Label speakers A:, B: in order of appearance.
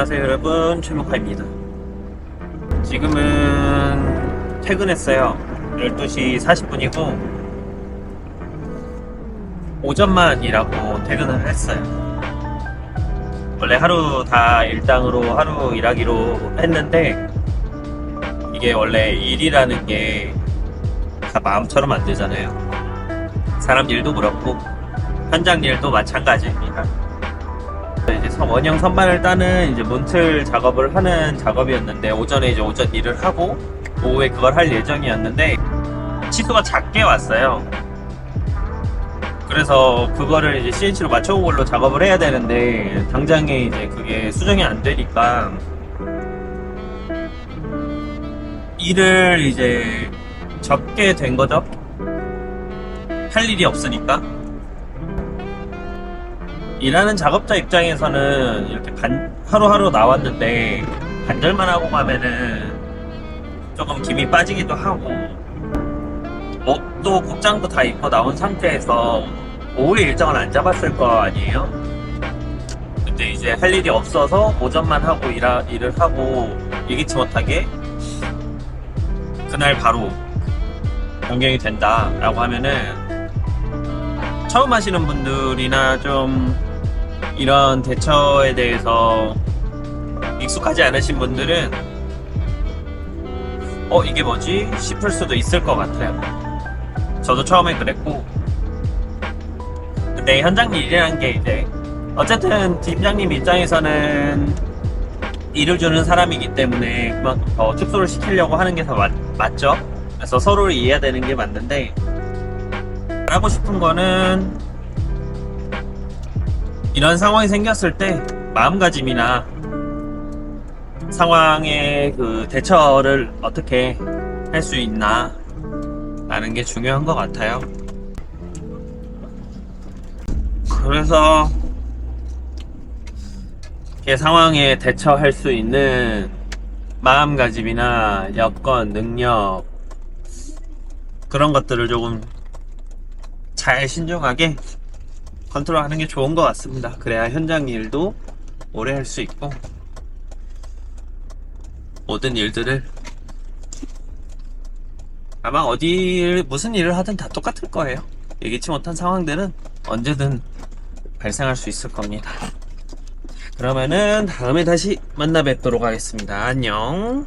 A: 안녕하세요 여러분. 최목화입니다. 지금은 퇴근했어요. 12시 40분이고 오전만 일하고 퇴근을 했어요. 원래 하루 다 일당으로 하루 일하기로 했는데 이게 원래 일이라는 게 다 마음처럼 안 되잖아요. 사람 일도 그렇고 현장 일도 마찬가지입니다 이제 선- 원형 선반을 따는 이제 문틀 작업을 하는 작업이었는데 오전에 이제 오전 일을 하고 오후에 그걸 할 예정이었는데 치수가 작게 왔어요. 그래서 그거를 이제 CNC로 맞춰온 걸로 작업을 해야 되는데 당장에 이제 그게 수정이 안 되니까 일을 이제 적게 된 거죠. 할 일이 없으니까. 일하는 작업자 입장에서는 이렇게 반, 하루하루 나왔는데 반절만 하고 가면은 조금 김이 빠지기도 하고 옷도 복장도 다 입고 나온 상태에서 오후에 일정을 안 잡았을 거 아니에요? 근데 이제 할 일이 없어서 오전만 하고 일하, 일을 하고 예기치 못하게 그날 바로 변경이 된다라고 하면은 처음 하시는 분들이나 좀 이런 대처에 대해서 익숙하지 않으신 분들은 어 이게 뭐지 싶을 수도 있을 것 같아요. 저도 처음에 그랬고 근데 현장 일이라는 게 이제 어쨌든 팀장님 입장에서는 일을 주는 사람이기 때문에 그만큼 더 축소를 시키려고 하는 게 더 맞죠. 그래서 서로를 이해해야 되는 게 맞는데 하고 싶은 거는 이런 상황이 생겼을 때 마음가짐이나 상황의 그 대처를 어떻게 할 수 있나 라는 게 중요한 것 같아요. 그래서 이 상황에 대처할 수 있는 마음가짐이나 여건, 능력 그런 것들을 조금 잘 신중하게 컨트롤 하는 게 좋은 것 같습니다. 그래야 현장 일도 오래 할 수 있고 모든 일들을 아마 어디 무슨 일을 하든 다 똑같을 거예요. 예기치 못한 상황들은 언제든 발생할 수 있을 겁니다. 그러면은 다음에 다시 만나 뵙도록 하겠습니다. 안녕.